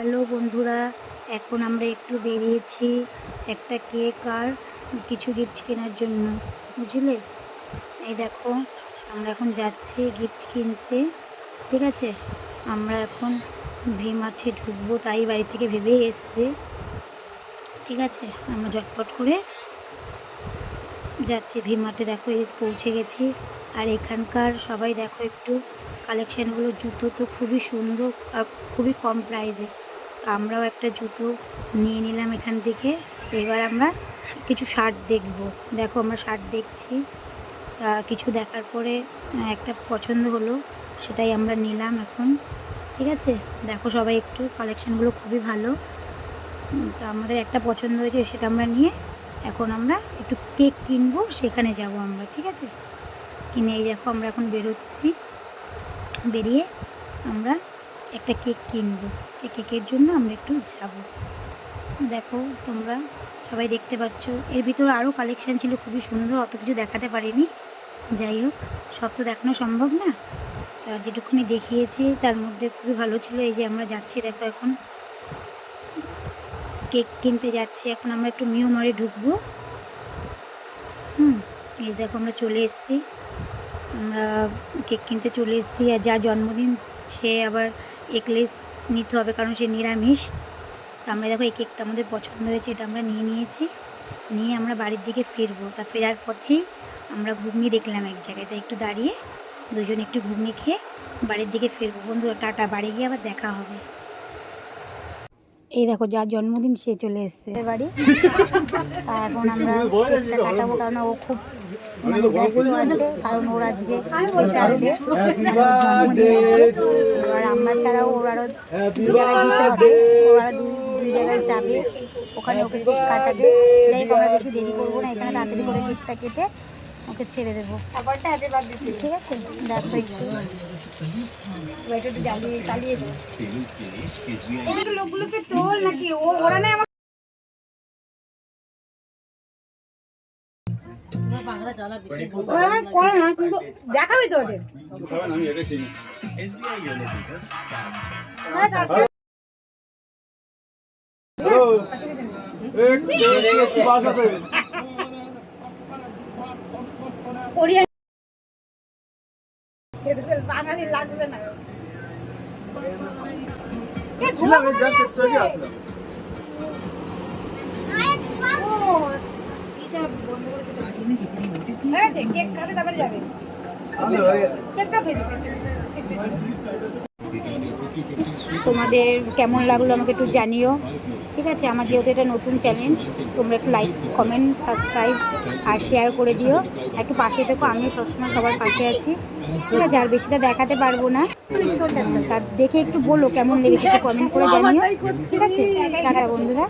Hello বন্ধুরা, এখন আমরা একটু বেরিয়েছি একটা কেক আর কিছু গিফট কেনার জন্য, বুঝলে? এই দেখো, আমরা এখন যাচ্ছি গিফট কিনতে, ঠিক আছে? আমরা এখন ভি মাঠে ঢুকবো, তাই বাড়ি থেকে ভেবেই এসছে, ঠিক আছে? আমরা ঝটপট করে যাচ্ছি ভি মাঠে, দেখো এই পৌঁছে গেছি। আর এখানকার সবাই দেখো একটু কালেকশানগুলো জুতো তো খুবই সুন্দর আর খুবই কম প্রাইসে আমরাও একটা জুতো নিয়ে নিলাম এখান থেকে। এবার আমরা কিছু শার্ট দেখব। দেখো আমরা শার্ট দেখছি। তা কিছু দেখার পরে একটা পছন্দ হলো, সেটাই আমরা নিলাম এখন। ঠিক আছে? দেখো সবাই একটু কালেকশানগুলো খুবই ভালো। তো আমাদের একটা পছন্দ হয়েছে, সেটা আমরা নিয়ে এখন আমরা একটু কেক কিনবো, সেখানে যাব আমরা। ঠিক আছে? কিনে এই দেখো আমরা এখন বেরোচ্ছি। বেরিয়ে আমরা একটা কেক কিনবো। সেই কেকের জন্য আমরা একটু যাব। দেখো, তোমরা সবাই দেখতে পাচ্ছ। এর ভিতরে আরও কালেকশান ছিল, খুবই সুন্দর, অত কিছু দেখাতে পারিনি। যাই হোক, সব তো দেখানো সম্ভব না। তা যেটুকুনি দেখিয়েছি, তার মধ্যে খুবই ভালো ছিল। এই যে আমরা যাচ্ছি, দেখো এখন। কেক কিনতে যাচ্ছি। এখন আমরা একটু মিও মারে ঢুকবো। হুম, এই দেখো আমরা চলে এসেছি। আমরা কেক কিনতে চলে এসেছি। আর যার জন্মদিন, সে আবার এগলেস নিতে হবে কারণ সে নিরামিষ। তা আমরা দেখো এই কেকটা আমাদের পছন্দ হয়েছে এটা আমরা নিয়ে নিয়েছি। নিয়ে আমরা বাড়ির দিকে ফিরবো। তা ফেরার পথেই আমরা ঘুগনি দেখলাম এক জায়গায়। তাই একটু দাঁড়িয়ে দুজন একটু ঘুগনি খেয়ে বাড়ির দিকে ফিরবো। বন্ধু টাটা বাড়ি গিয়ে আবার দেখা হবে। এই দেখো যার জন্মদিন সে চলে এসছে। বাড়ি। তা এখন আমরা কেকটা কাটাবো কারণ ও খুব মানে ব্যস্ত আছে কারণ ওর আজকে স্পেশাল ডে জন্মদিন আছে। আমরা ছাড়াও ওর আরও দু জায়গায় যেতে হবে। ওর আরও দুই জায়গায় যাবে। ওখানে ওকে কেক কাটাবে। যাই হোক আমরা বেশি দেরি করব না। এখানে তাড়াতাড়ি করে কেকটা কেটে ওকে ছেড়ে দেবো। ঠিক আছে? দেখো একটু। জ্বালিয়ে চালিয়ে দেবো লোকগুলোকে তোল নাকি ওরা না দেখাবি তো ওদের। বাঙালি লাগবে না। ছিলাম জাস্ট একটু আগে আসলাম কেক খাবে তারপরে যাবে। কেকটা খেয়ে তোমাদের কেমন লাগল আমাকে একটু জানিও। ঠিক আছে, আমার যেহেতু এটা নতুন চ্যানেল তোমরা একটু লাইক কমেন্ট সাবস্ক্রাইব আর শেয়ার করে দিও। একটু পাশে থেকো, আমিও সবসময় সবার পাশে আছি। ঠিক আছে, আর বেশিটা দেখাতে পারব না। তা দেখে একটু বলো কেমন লেগেছে, একটু কমেন্ট করে জানিও। ঠিক আছে, টাটা বন্ধুরা।